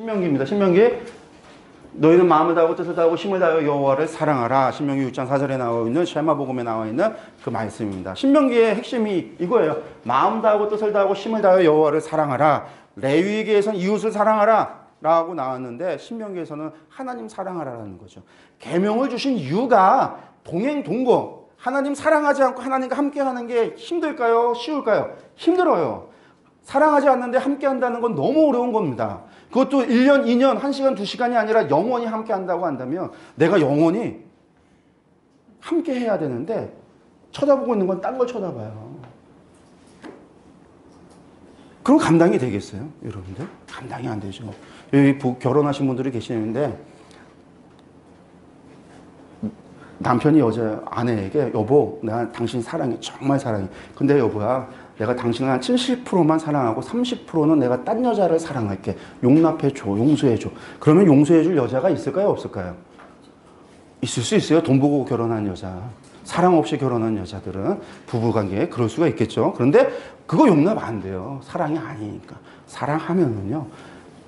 신명기입니다. 신명기 너희는 마음을 다하고 뜻을 다하고 힘을 다하여 여호와를 사랑하라. 신명기 6장 4절에 나와 있는 쉐마 복음에 나와 있는 그 말씀입니다. 신명기의 핵심이 이거예요. 마음 다하고 뜻을 다하고 힘을 다하여 여호와를 사랑하라. 레위기에서는 이웃을 사랑하라. 라고 나왔는데 신명기에서는 하나님 사랑하라는 거죠. 계명을 주신 이유가 동행 동거. 하나님 사랑하지 않고 하나님과 함께 하는 게 힘들까요? 쉬울까요? 힘들어요. 사랑하지 않는데 함께 한다는 건 너무 어려운 겁니다. 그것도 1년, 2년, 1시간, 2시간이 아니라 영원히 함께 한다고 한다면 내가 영원히 함께 해야 되는데 쳐다보고 있는 건 딴 걸 쳐다봐요. 그럼 감당이 되겠어요? 여러분들? 감당이 안 되죠. 여기 결혼하신 분들이 계시는데 남편이 여자 아내에게 여보 내가 당신 사랑해 정말 사랑해 근데 여보야 내가 당신을 한 70%만 사랑하고 30%는 내가 딴 여자를 사랑할게. 용납해줘 용서해줘. 그러면 용서해줄 여자가 있을까요? 없을까요? 있을 수 있어요. 돈 보고 결혼한 여자. 사랑 없이 결혼한 여자들은 부부관계에 그럴 수가 있겠죠. 그런데 그거 용납 안 돼요. 사랑이 아니니까. 사랑하면은요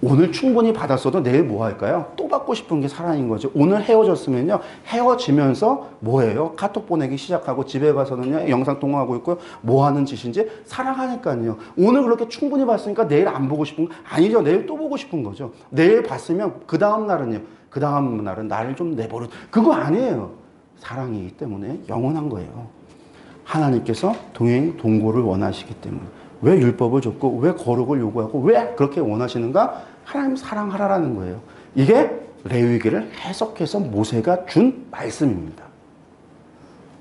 오늘 충분히 받았어도 내일 뭐 할까요? 또 받고 싶은 게 사랑인 거죠. 오늘 헤어졌으면요. 헤어지면서 뭐예요? 카톡 보내기 시작하고 집에 가서는요. 영상 통화하고 있고 뭐 하는 짓인지 사랑하니까요. 오늘 그렇게 충분히 봤으니까 내일 안 보고 싶은 거 아니죠. 내일 또 보고 싶은 거죠. 내일 봤으면 그 다음 날은요. 그 다음 날은 나를 좀 내버려. 그거 아니에요. 사랑이기 때문에 영원한 거예요. 하나님께서 동행 동고를 원하시기 때문에 왜 율법을 줬고 왜 거룩을 요구하고 왜 그렇게 원하시는가? 하나님 사랑하라라는 거예요. 이게 레위기를 해석해서 모세가 준 말씀입니다.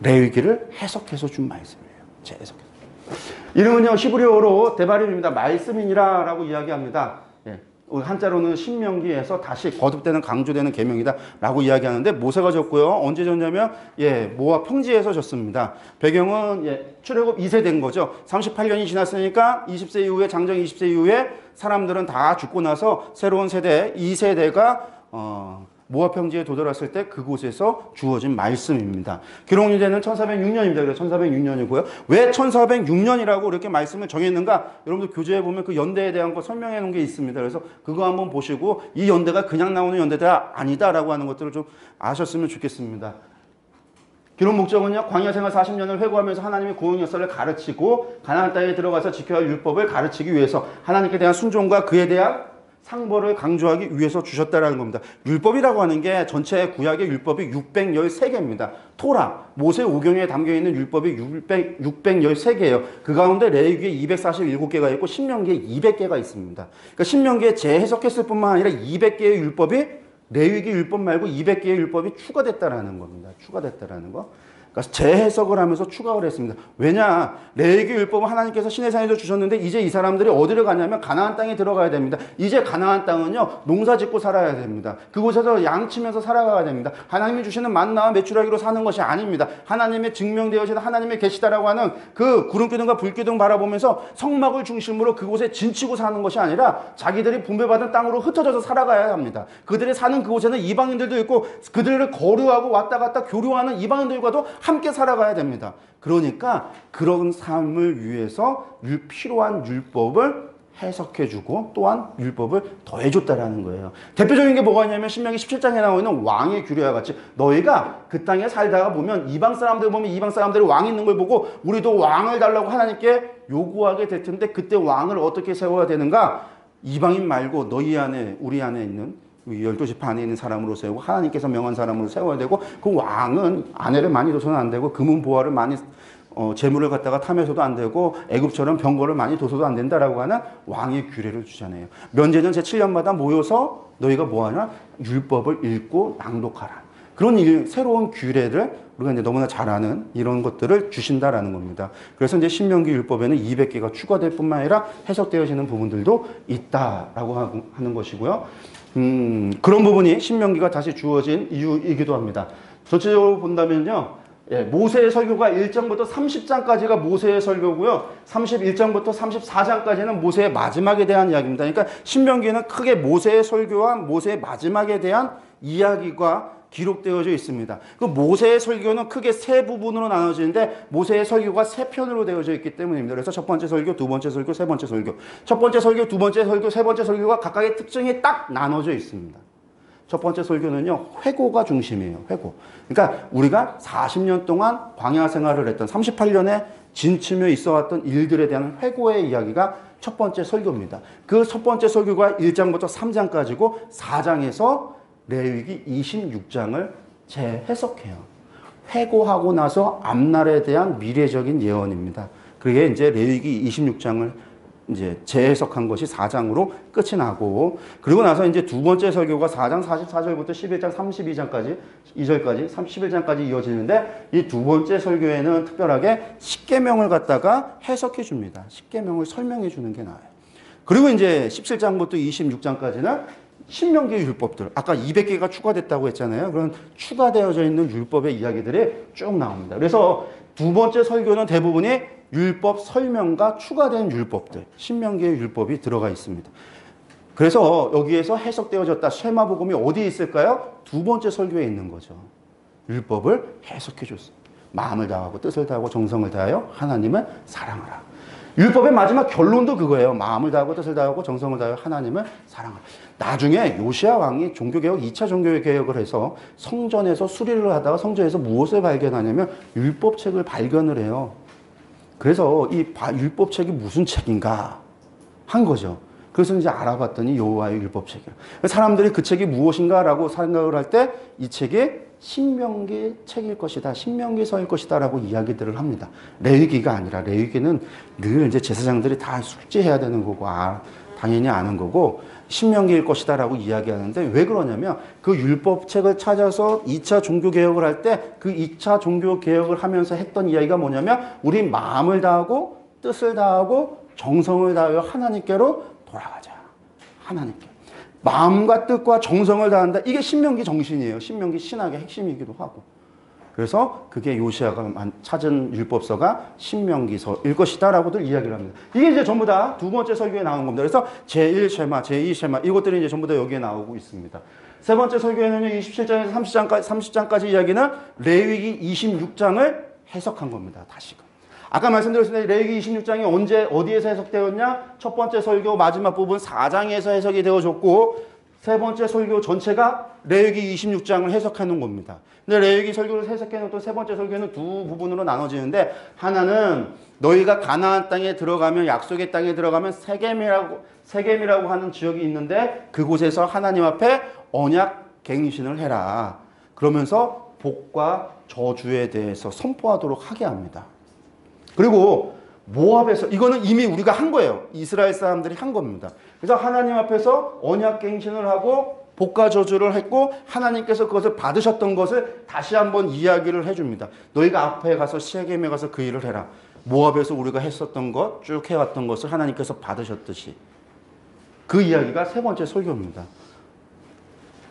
레위기를 해석해서 준 말씀이에요. 제 해석해서. 이름은요 시브리어로 대바림입니다. 말씀이니라라고 이야기합니다. 예. 한자로는 신명기에서 다시 거듭되는 강조되는 계명이다라고 이야기하는데 모세가 졌고요. 언제 졌냐면 예 모압 평지에서 졌습니다. 배경은 예 출애굽 2세 된 거죠. 38년이 지났으니까 20세 이후에 장정 20세 이후에 사람들은 다 죽고 나서 새로운 세대 2세대가 어, 모압 평지에 도달했을 때 그곳에서 주어진 말씀입니다. 기록유대는 1406년입니다. 그래서 1406년이고요. 왜 1406년이라고 이렇게 말씀을 정했는가? 여러분들 교재에 보면 그 연대에 대한 거 설명해 놓은 게 있습니다. 그래서 그거 한번 보시고 이 연대가 그냥 나오는 연대가 아니다라고 하는 것들을 좀 아셨으면 좋겠습니다. 기록 목적은요 광야 생활 40년을 회고하면서 하나님의 구원 역사를 가르치고 가나안 땅에 들어가서 지켜야 할 율법을 가르치기 위해서 하나님께 대한 순종과 그에 대한 상벌을 강조하기 위해서 주셨다라는 겁니다. 율법이라고 하는 게 전체 구약의 율법이 613개입니다. 토라, 모세 오경에 담겨 있는 율법이 600, 613개예요. 그 가운데 레위기에 247개가 있고 신명기에 200개가 있습니다. 그러니까 신명기에 재해석했을 뿐만 아니라 200개의 율법이 레위기 율법 말고 200개의 율법이 추가됐다라는 겁니다. 추가됐다라는 거. 그러니까 재해석을 하면서 추가를 했습니다. 왜냐? 레위기 율법은 하나님께서 시내산에서 주셨는데 이제 이 사람들이 어디를 가냐면 가나안 땅에 들어가야 됩니다. 이제 가나안 땅은요. 농사 짓고 살아야 됩니다. 그곳에서 양치면서 살아가야 됩니다. 하나님이 주시는 만나와 매출하기로 사는 것이 아닙니다. 하나님의 증명되어진 하나님의 계시다라고 하는 그 구름 기둥과 불 기둥 바라보면서 성막을 중심으로 그곳에 진치고 사는 것이 아니라 자기들이 분배받은 땅으로 흩어져서 살아가야 합니다. 그들이 사는 그곳에는 이방인들도 있고 그들을 거류하고 왔다 갔다 교류하는 이방인들과도 함께 살아가야 됩니다. 그러니까 그런 삶을 위해서 필요한 율법을 해석해주고 또한 율법을 더해줬다라는 거예요. 대표적인 게 뭐가 있냐면 신명기 17장에 나와 있는 왕의 규례와 같이 너희가 그 땅에 살다가 보면 이방 사람들 보면 이방 사람들이 왕 있는 걸 보고 우리도 왕을 달라고 하나님께 요구하게 될 텐데 그때 왕을 어떻게 세워야 되는가? 이방인 말고 너희 안에 우리 안에 있는 열두 지파 안에 있는 사람으로 세우고 하나님께서 명한 사람으로 세워야 되고 그 왕은 아내를 많이 둬서는 안 되고 금은 보화를 많이 어, 재물을 갖다가 탐해서도 안 되고 애굽처럼 병거를 많이 둬서도 안 된다라고 하는 왕의 규례를 주잖아요. 면제는 제 7년마다 모여서 너희가 뭐하냐? 율법을 읽고 낭독하라. 그런 일, 새로운 규례를 우리가 이제 너무나 잘 아는 이런 것들을 주신다라는 겁니다. 그래서 이제 신명기 율법에는 200개가 추가될 뿐만 아니라 해석되어지는 부분들도 있다라고 하는 것이고요. 음, 그런 부분이 신명기가 다시 주어진 이유이기도 합니다. 전체적으로 본다면요. 예, 모세의 설교가 1장부터 30장까지가 모세의 설교고요. 31장부터 34장까지는 모세의 마지막에 대한 이야기입니다. 그러니까 신명기는 크게 모세의 설교와 모세의 마지막에 대한 이야기가 기록되어져 있습니다. 그 모세의 설교는 크게 세 부분으로 나눠지는데 모세의 설교가 세 편으로 되어져 있기 때문입니다. 그래서 첫 번째 설교, 두 번째 설교, 세 번째 설교. 첫 번째 설교, 두 번째 설교, 세 번째 설교가 각각의 특징이 딱 나눠져 있습니다. 첫 번째 설교는요, 회고가 중심이에요, 회고. 그러니까 우리가 40년 동안 광야 생활을 했던 38년에 진침에 있어 왔던 일들에 대한 회고의 이야기가 첫 번째 설교입니다. 그 첫 번째 설교가 1장부터 3장까지고 4장에서 레위기 26장을 재해석해요. 회고하고 나서 앞날에 대한 미래적인 예언입니다. 그게 이제 레위기 26장을 이제 재해석한 것이 4장으로 끝이 나고 그리고 나서 이제 두 번째 설교가 4장 44절부터 11장 32장까지 2절까지 31장까지 이어지는데 이 두 번째 설교에는 특별하게 십계명을 갖다가 해석해 줍니다. 십계명을 설명해 주는 게 나아요. 그리고 이제 17장부터 26장까지는 신명기 율법들 아까 200개가 추가됐다고 했잖아요. 그런 추가되어져 있는 율법의 이야기들이 쭉 나옵니다. 그래서 두 번째 설교는 대부분이 율법 설명과 추가된 율법들, 신명기의 율법이 들어가 있습니다. 그래서 여기에서 해석되어졌다. 쉐마복음이 어디에 있을까요? 두 번째 설교에 있는 거죠. 율법을 해석해 줬어요. 마음을 다하고 뜻을 다하고 정성을 다하여 하나님을 사랑하라. 율법의 마지막 결론도 그거예요. 마음을 다하고 뜻을 다하고 정성을 다하여 하나님을 사랑하라. 나중에 요시아 왕이 종교개혁, 2차 종교개혁을 해서 성전에서 수리를 하다가 성전에서 무엇을 발견하냐면 율법책을 발견을 해요. 그래서 이 율법책이 무슨 책인가 한 거죠. 그래서 이제 알아봤더니 여호와의 율법책이에요. 사람들이 그 책이 무엇인가라고 생각을 할 때 이 책이 신명기 책일 것이다. 신명기 서일 것이다 라고 이야기들을 합니다. 레위기가 아니라 레위기는 늘 이제 제사장들이 다 숙지해야 되는 거고 아, 당연히 아는 거고 신명기일 것이다 라고 이야기하는데 왜 그러냐면 그 율법책을 찾아서 2차 종교개혁을 할 때 그 2차 종교개혁을 하면서 했던 이야기가 뭐냐면 우리 마음을 다하고 뜻을 다하고 정성을 다하여 하나님께로 돌아가자. 하나님께. 마음과 뜻과 정성을 다한다. 이게 신명기 정신이에요. 신명기 신학의 핵심이기도 하고. 그래서 그게 요시아가 찾은 율법서가 신명기서일 것이다라고들 이야기를 합니다. 이게 이제 전부 다 두 번째 설교에 나온 겁니다. 그래서 제1 쉐마, 제2 쉐마 이것들이 이제 전부 다 여기에 나오고 있습니다. 세 번째 설교에는요. 27장에서 30장까지 30장까지 이야기는 레위기 26장을 해석한 겁니다. 다시금. 아까 말씀드렸습니다. 레위기 26장이 언제 어디에서 해석되었냐? 첫 번째 설교 마지막 부분 4장에서 해석이 되어졌고 세 번째 설교 전체가 레위기 26장을 해석해 놓은 겁니다. 근데 레위기 설교를 해석해 놓은 세 번째 설교는 두 부분으로 나눠지는데 하나는 너희가 가나안 땅에 들어가면 약속의 땅에 들어가면 세겜이라고 세겜이라고 하는 지역이 있는데 그곳에서 하나님 앞에 언약 갱신을 해라. 그러면서 복과 저주에 대해서 선포하도록 하게 합니다. 그리고 모압에서 이거는 이미 우리가 한 거예요. 이스라엘 사람들이 한 겁니다. 그래서 하나님 앞에서 언약 갱신을 하고 복과 저주를 했고 하나님께서 그것을 받으셨던 것을 다시 한번 이야기를 해줍니다. 너희가 앞에 가서 시에겜에 가서 그 일을 해라. 모압에서 우리가 했었던 것, 쭉 해왔던 것을 하나님께서 받으셨듯이 그 이야기가 세 번째 설교입니다.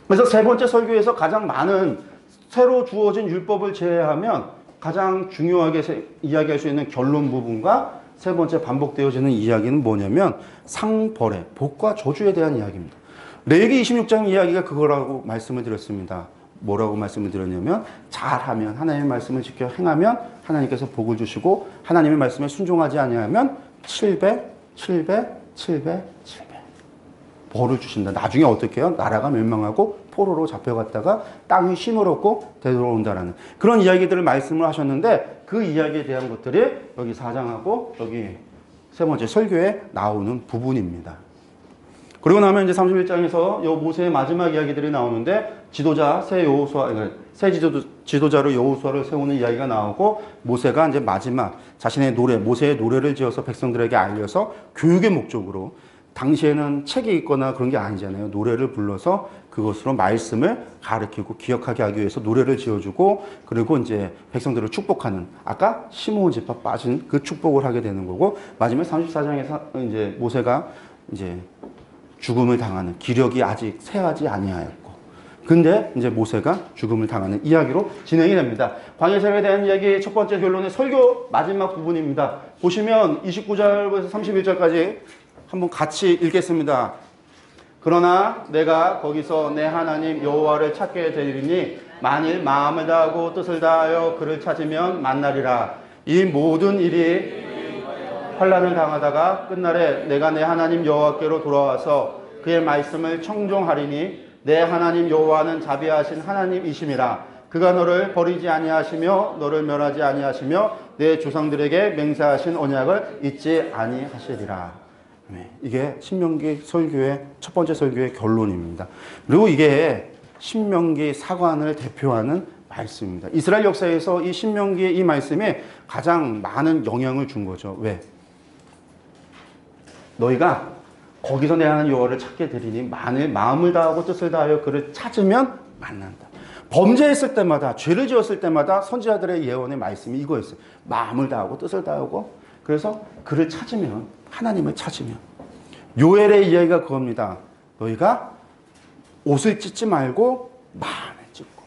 그래서 세 번째 설교에서 가장 많은 새로 주어진 율법을 제외하면 가장 중요하게 이야기할 수 있는 결론 부분과 세 번째 반복되어지는 이야기는 뭐냐면 상벌의 복과 저주에 대한 이야기입니다. 레기 26장 이야기가 그거라고 말씀을 드렸습니다. 뭐라고 말씀을 드렸냐면 잘하면 하나님의 말씀을 지켜 행하면 하나님께서 복을 주시고 하나님의 말씀에 순종하지 아니하면 7배, 7배, 7배, 7배 벌을 주신다. 나중에 어떻게 해요? 나라가 멸망하고 포로로 잡혀갔다가 땅이 쉼을 얻고 되돌아온다라는 그런 이야기들을 말씀을 하셨는데 그 이야기에 대한 것들이 여기 사장하고 여기 세 번째 설교에 나오는 부분입니다. 그리고 나면 이제 31장에서 요 모세의 마지막 이야기들이 나오는데 지도자 새 여호수아 그러니까 새 지도 지도자로 여호수아를 세우는 이야기가 나오고 모세가 이제 마지막 자신의 노래 모세의 노래를 지어서 백성들에게 알려서 교육의 목적으로 당시에는 책이 있거나 그런 게 아니잖아요. 노래를 불러서 그것으로 말씀을 가르치고 기억하게 하기 위해서 노래를 지어주고 그리고 이제 백성들을 축복하는 아까 시므온 지파 빠진 그 축복을 하게 되는 거고 마지막 34장에서 이제 모세가 이제 죽음을 당하는 기력이 아직 새하지 아니하였고 근데 이제 모세가 죽음을 당하는 이야기로 진행이 됩니다. 광야세에 대한 이야기 첫 번째 결론의 설교 마지막 부분입니다. 보시면 29절부터 31절까지 한번 같이 읽겠습니다. 그러나 내가 거기서 내 하나님 여호와를 찾게 되리니 만일 마음을 다하고 뜻을 다하여 그를 찾으면 만나리라. 이 모든 일이 환란을 당하다가 끝날에 내가 내 하나님 여호와께로 돌아와서 그의 말씀을 청종하리니 내 하나님 여호와는 자비하신 하나님이심이라. 그가 너를 버리지 아니하시며 너를 멸하지 아니하시며 내 조상들에게 맹세하신 언약을 잊지 아니하시리라. 네, 이게 신명기 설교의 첫 번째 설교의 결론입니다. 그리고 이게 신명기 사관을 대표하는 말씀입니다. 이스라엘 역사에서 이 신명기의 이 말씀이 가장 많은 영향을 준 거죠. 왜? 너희가 거기서 내 하나님 여호와를 찾게 되리니 만일 마음을 다하고 뜻을 다하여 그를 찾으면 만난다. 범죄했을 때마다 죄를 지었을 때마다 선지자들의 예언의 말씀이 이거였어요. 마음을 다하고 뜻을 다하고 그래서 그를 찾으면 하나님을 찾으면 요엘의 이야기가 그겁니다. 너희가 옷을 찢지 말고 마음을 찢고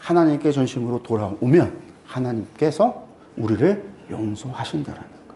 하나님께 전심으로 돌아오면 하나님께서 우리를 용서하신다라는 거.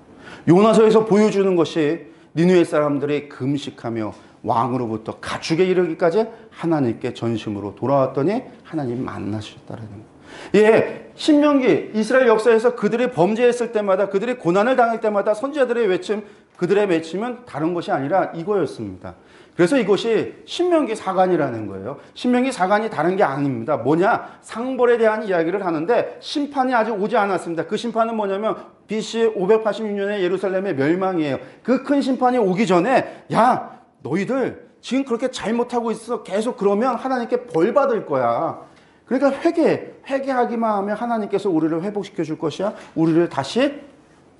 요나서에서 보여주는 것이 니누의 사람들이 금식하며 왕으로부터 가축에 이르기까지 하나님께 전심으로 돌아왔더니 하나님 만나셨다라는 거. 예, 신명기 이스라엘 역사에서 그들이 범죄했을 때마다 그들이 고난을 당할 때마다 선지자들의 외침, 그들의 외침은 다른 것이 아니라 이거였습니다. 그래서 이것이 신명기 사관이라는 거예요. 신명기 사관이 다른 게 아닙니다. 뭐냐? 상벌에 대한 이야기를 하는데 심판이 아직 오지 않았습니다. 그 심판은 뭐냐면 BC 586년에 예루살렘의 멸망이에요. 그 큰 심판이 오기 전에 야, 너희들 지금 그렇게 잘못하고 있어. 계속 그러면 하나님께 벌 받을 거야. 그러니까 회개, 회개하기만 하면 하나님께서 우리를 회복시켜 줄 것이야. 우리를 다시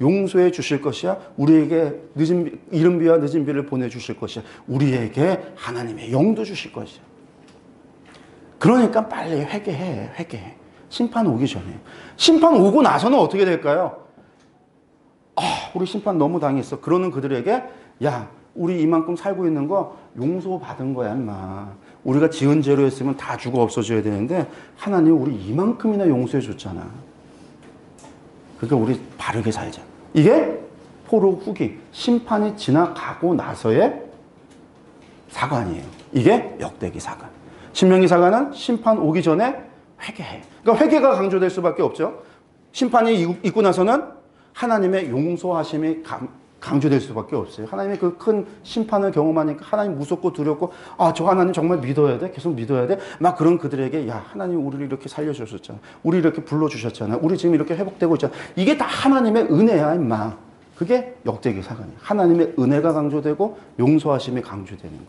용서해 주실 것이야. 우리에게 늦은 비, 이른 비와 늦은 비를 보내 주실 것이야. 우리에게 하나님의 영도 주실 것이야. 그러니까 빨리 회개해. 회개해. 심판 오기 전에. 심판 오고 나서는 어떻게 될까요? 아, 우리 심판 너무 당했어. 그러는 그들에게 야, 우리 이만큼 살고 있는 거 용서받은 거야, 임마. 우리가 지은 죄로였으면 다 죽어 없어져야 되는데 하나님 우리 이만큼이나 용서해 줬잖아. 그러니까 우리 바르게 살자. 이게 포로 후기 심판이 지나가고 나서의 사관이에요. 이게 역대기 사관. 신명기 사관은 심판 오기 전에 회개해. 그러니까 회개가 강조될 수밖에 없죠. 심판이 있고 나서는 하나님의 용서하심이 강, 강조될 수밖에 없어요. 하나님의 그 큰 심판을 경험하니까 하나님 무섭고 두렵고 아 저 하나님 정말 믿어야 돼? 계속 믿어야 돼막 그런 그들에게 야 하나님 우리를 이렇게 살려주셨잖아. 우리 이렇게 불러주셨잖아. 우리 지금 이렇게 회복되고 있잖아. 이게 다 하나님의 은혜야 임마. 그게 역대기 사관이야. 하나님의 은혜가 강조되고 용서하심이 강조되는 거.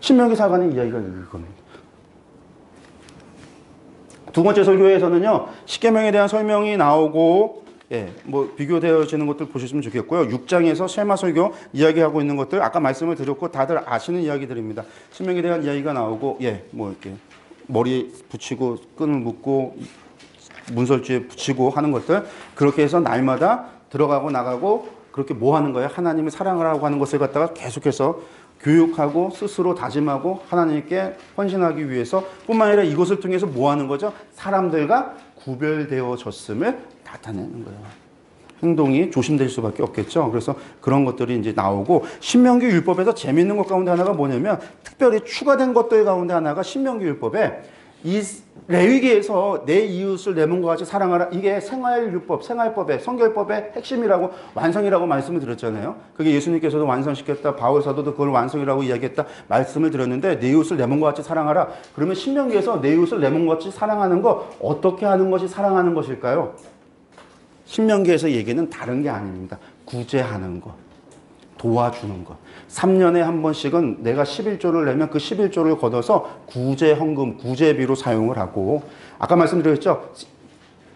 신명기 사관의 이야기가 이겁니다. 두 번째 설교에서는요 십계명에 대한 설명이 나오고 예, 뭐 비교되어지는 것들 보셨으면 좋겠고요. 6장에서 쉐마 설교 이야기하고 있는 것들 아까 말씀을 드렸고 다들 아시는 이야기들입니다. 신명에 대한 이야기가 나오고 예, 뭐 이렇게 머리 붙이고 끈을 묶고 문설주에 붙이고 하는 것들 그렇게 해서 날마다 들어가고 나가고 그렇게 뭐 하는 거예요? 하나님을 사랑하라고 하는 것을 갖다가 계속해서 교육하고 스스로 다짐하고 하나님께 헌신하기 위해서 뿐만 아니라 이것을 통해서 뭐 하는 거죠? 사람들과 구별되어졌음을 나타내는 거예요. 행동이 조심될 수밖에 없겠죠. 그래서 그런 것들이 이제 나오고 신명기 율법에서 재밌는 것 가운데 하나가 뭐냐면 특별히 추가된 것들 가운데 하나가 신명기 율법에 이 레위기에서 내 이웃을 내 몸과 같이 사랑하라 이게 생활율법, 생활법의 성결법의 핵심이라고 완성이라고 말씀을 드렸잖아요. 그게 예수님께서도 완성시켰다. 바울 사도도 그걸 완성이라고 이야기했다. 말씀을 드렸는데 내 이웃을 내 몸과 같이 사랑하라. 그러면 신명기에서 내 이웃을 내 몸과 같이 사랑하는 거 어떻게 하는 것이 사랑하는 것일까요? 신명기에서 얘기는 다른 게 아닙니다. 구제하는 것, 도와주는 것. 3년에 한 번씩은 내가 11조를 내면 그 11조를 걷어서 구제 헌금, 구제비로 사용을 하고 아까 말씀드렸죠.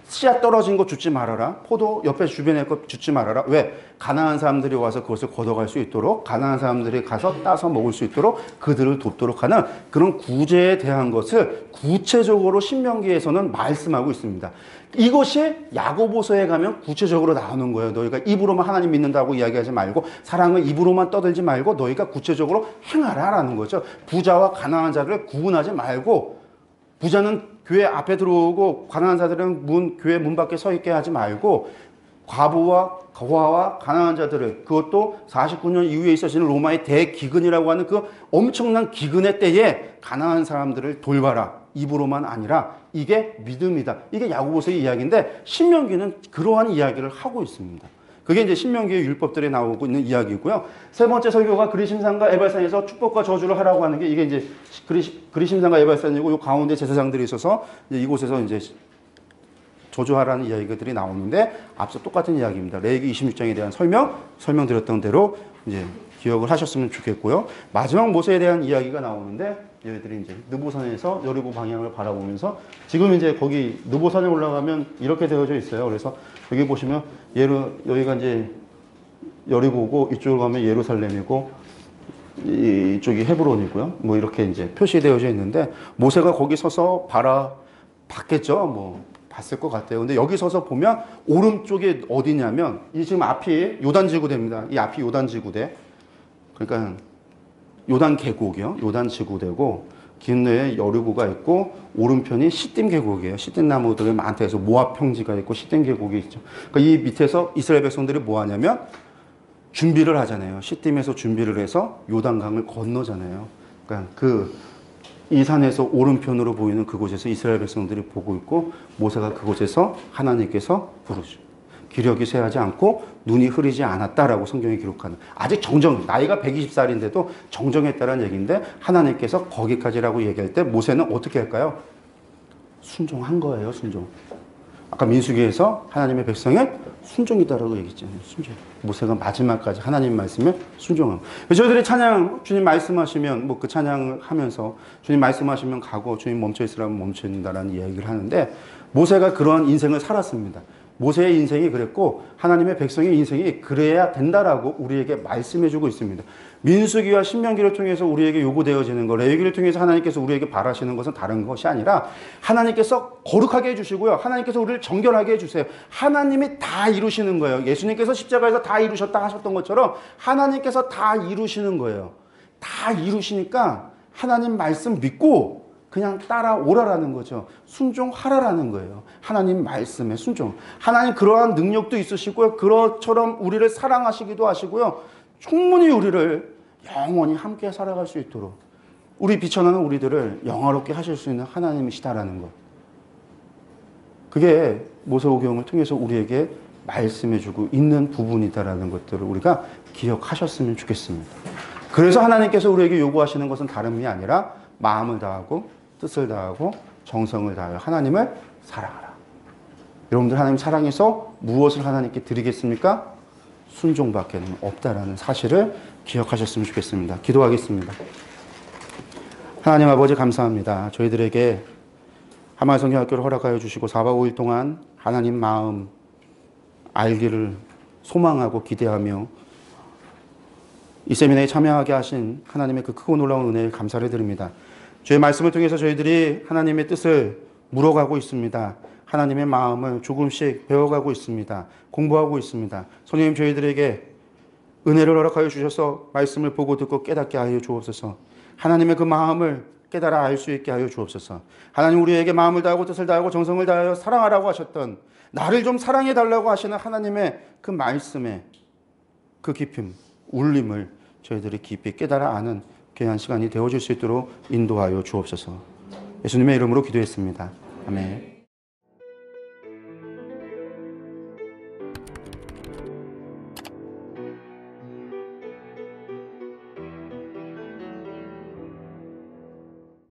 씨앗 떨어진 거 주지 말아라. 포도 옆에 주변에 거 주지 말아라. 왜? 가난한 사람들이 와서 그것을 걷어갈 수 있도록 가난한 사람들이 가서 따서 먹을 수 있도록 그들을 돕도록 하는 그런 구제에 대한 것을 구체적으로 신명기에서는 말씀하고 있습니다. 이것이 야고보서에 가면 구체적으로 나오는 거예요. 너희가 입으로만 하나님 믿는다고 이야기하지 말고 사랑을 입으로만 떠들지 말고 너희가 구체적으로 행하라라는 거죠. 부자와 가난한 자를 구분하지 말고 부자는 교회 앞에 들어오고 가난한 자들은 문 교회 문 밖에 서 있게 하지 말고 과부와 거화와 가난한 자들을 그것도 49년 이후에 있어지는 로마의 대기근이라고 하는 그 엄청난 기근의 때에 가난한 사람들을 돌봐라. 입으로만 아니라 이게 믿음이다. 이게 야고보서의 이야기인데 신명기는 그러한 이야기를 하고 있습니다. 그게 이제 신명기의 율법들에 나오고 있는 이야기고요. 세 번째 설교가 그리심산과 에발산에서 축복과 저주를 하라고 하는 게 이게 이제 그리, 그리 심산과 에발산이고 요 가운데 제사장들이 있어서 이제 이곳에서 이제 저주하라는 이야기들이 나오는데 앞서 똑같은 이야기입니다. 레이기 26장에 대한 설명 설명드렸던 대로 이제 기억을 하셨으면 좋겠고요. 마지막 모세에 대한 이야기가 나오는데 얘들이 이제 느보산에서 여리고 방향을 바라보면서 지금 이제 거기 느보산에 올라가면 이렇게 되어져 있어요. 그래서 여기 보시면 예루 여기가 이제 여리고고 이쪽으로 가면 예루살렘이고 이- 이쪽이 헤브론이고요. 뭐 이렇게 이제 표시되어져 있는데 모세가 거기 서서 바라 봤겠죠. 뭐 봤을 것 같아요. 근데 여기 서서 보면 오른쪽에 어디냐면 이 지금 앞이 요단 지구대입니다. 이 앞이 요단 지구대. 그러니까 요단 계곡이요. 요단 지구대고 긴내에 여리고가 있고 오른편이 시딤 계곡이에요. 시딤 나무들이 많다 해서 모압 평지가 있고 시딤 계곡이 있죠. 그러니까 이 밑에서 이스라엘 백성들이 뭐 하냐면 준비를 하잖아요. 시딤에서 준비를 해서 요단강을 건너잖아요. 그러니까 그 이 산에서 오른편으로 보이는 그곳에서 이스라엘 백성들이 보고 있고 모세가 그곳에서 하나님께서 부르죠. 기력이 쇠하지 않고 눈이 흐리지 않았다라고 성경이 기록하는 아직 정정 나이가 120살인데도 정정했다는 얘기인데 하나님께서 거기까지라고 얘기할 때 모세는 어떻게 할까요? 순종한 거예요, 순종. 아까 민수기에서 하나님의 백성의 순종이다라고 얘기했잖아요. 순종. 모세가 마지막까지 하나님 말씀에 순종함. 저희들이 찬양 주님 말씀하시면 뭐 그 찬양을 하면서 주님 말씀하시면 가고 주님 멈춰 있으라면 멈춰 있는다라는 이야기를 하는데 모세가 그러한 인생을 살았습니다. 모세의 인생이 그랬고 하나님의 백성의 인생이 그래야 된다라고 우리에게 말씀해 주고 있습니다. 민수기와 신명기를 통해서 우리에게 요구되어지는 것, 레위기를 통해서 하나님께서 우리에게 바라시는 것은 다른 것이 아니라 하나님께서 거룩하게 해주시고요. 하나님께서 우리를 정결하게 해주세요. 하나님이 다 이루시는 거예요. 예수님께서 십자가에서 다 이루셨다 하셨던 것처럼 하나님께서 다 이루시는 거예요. 다 이루시니까 하나님 말씀 믿고 그냥 따라오라라는 거죠. 순종하라라는 거예요. 하나님 말씀에 순종. 하나님 그러한 능력도 있으시고요. 그처럼 우리를 사랑하시기도 하시고요. 충분히 우리를 영원히 함께 살아갈 수 있도록 우리 비천하는 우리들을 영화롭게 하실 수 있는 하나님이시다라는 것. 그게 모세오경을 통해서 우리에게 말씀해주고 있는 부분이다라는 것들을 우리가 기억하셨으면 좋겠습니다. 그래서 하나님께서 우리에게 요구하시는 것은 다름이 아니라 마음을 다하고 뜻을 다하고 정성을 다하여 하나님을 사랑하라. 여러분들 하나님 사랑해서 무엇을 하나님께 드리겠습니까? 순종밖에는 없다라는 사실을 기억하셨으면 좋겠습니다. 기도하겠습니다. 하나님 아버지 감사합니다. 저희들에게 하마의 성경학교를 허락하여 주시고 4박 5일 동안 하나님 마음 알기를 소망하고 기대하며 이 세미나에 참여하게 하신 하나님의 그 크고 놀라운 은혜에 감사를 드립니다. 주의 말씀을 통해서 저희들이 하나님의 뜻을 물어가고 있습니다. 하나님의 마음을 조금씩 배워가고 있습니다. 공부하고 있습니다. 성령님 저희들에게 은혜를 허락하여 주셔서 말씀을 보고 듣고 깨닫게 하여 주옵소서. 하나님의 그 마음을 깨달아 알 수 있게 하여 주옵소서. 하나님 우리에게 마음을 다하고 뜻을 다하고 정성을 다하여 사랑하라고 하셨던 나를 좀 사랑해 달라고 하시는 하나님의 그 말씀에 그 깊임, 울림을 저희들이 깊이 깨달아 아는 귀한 시간이 되어줄 수 있도록 인도하여 주옵소서. 예수님의 이름으로 기도했습니다. 아멘.